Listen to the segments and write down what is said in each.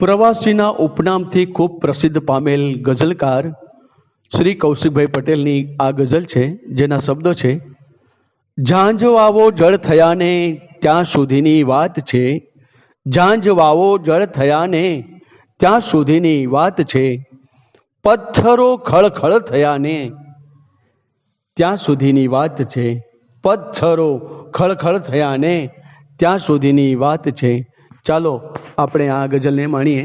પ્રવાસીના ઉપનામથી ખૂબ પ્રસિદ્ધ પામેલ ગઝલકાર શ્રી કૌશિકભાઈ પટેલની આ ગઝલ છે, જેના શબ્દો છે ઝાંઝ વાવો જળ થયાને ત્યાં સુધીની વાત છે. ઝાંઝ વાવો જળ થયાને ત્યાં સુધીની વાત છે. પથ્થરો ખળખળ થયાને ત્યાં સુધીની વાત છે. પથ્થરો ખળખળ થયાને ત્યાં સુધીની વાત છે. ચાલો આપણે આ ગઝલને માણીએ.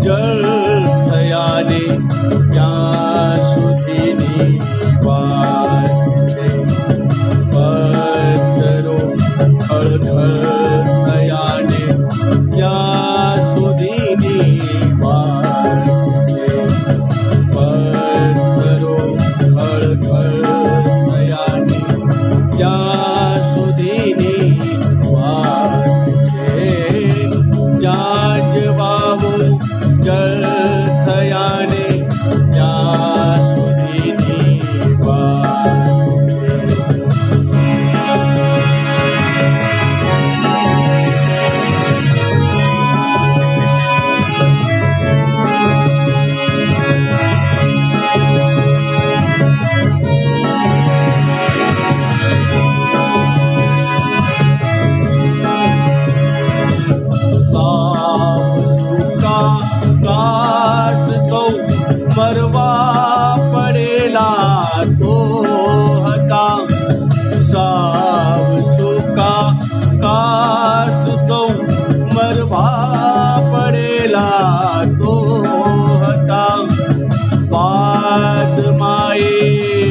girl.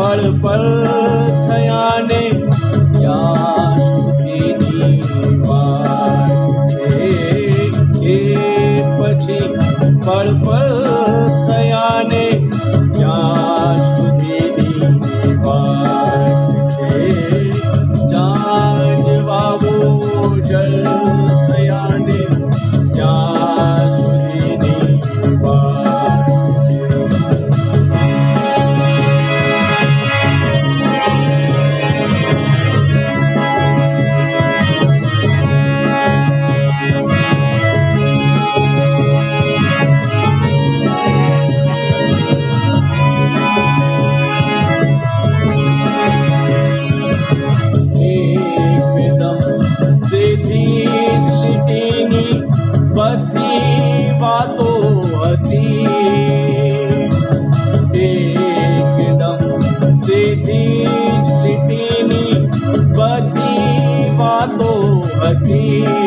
पल पल see.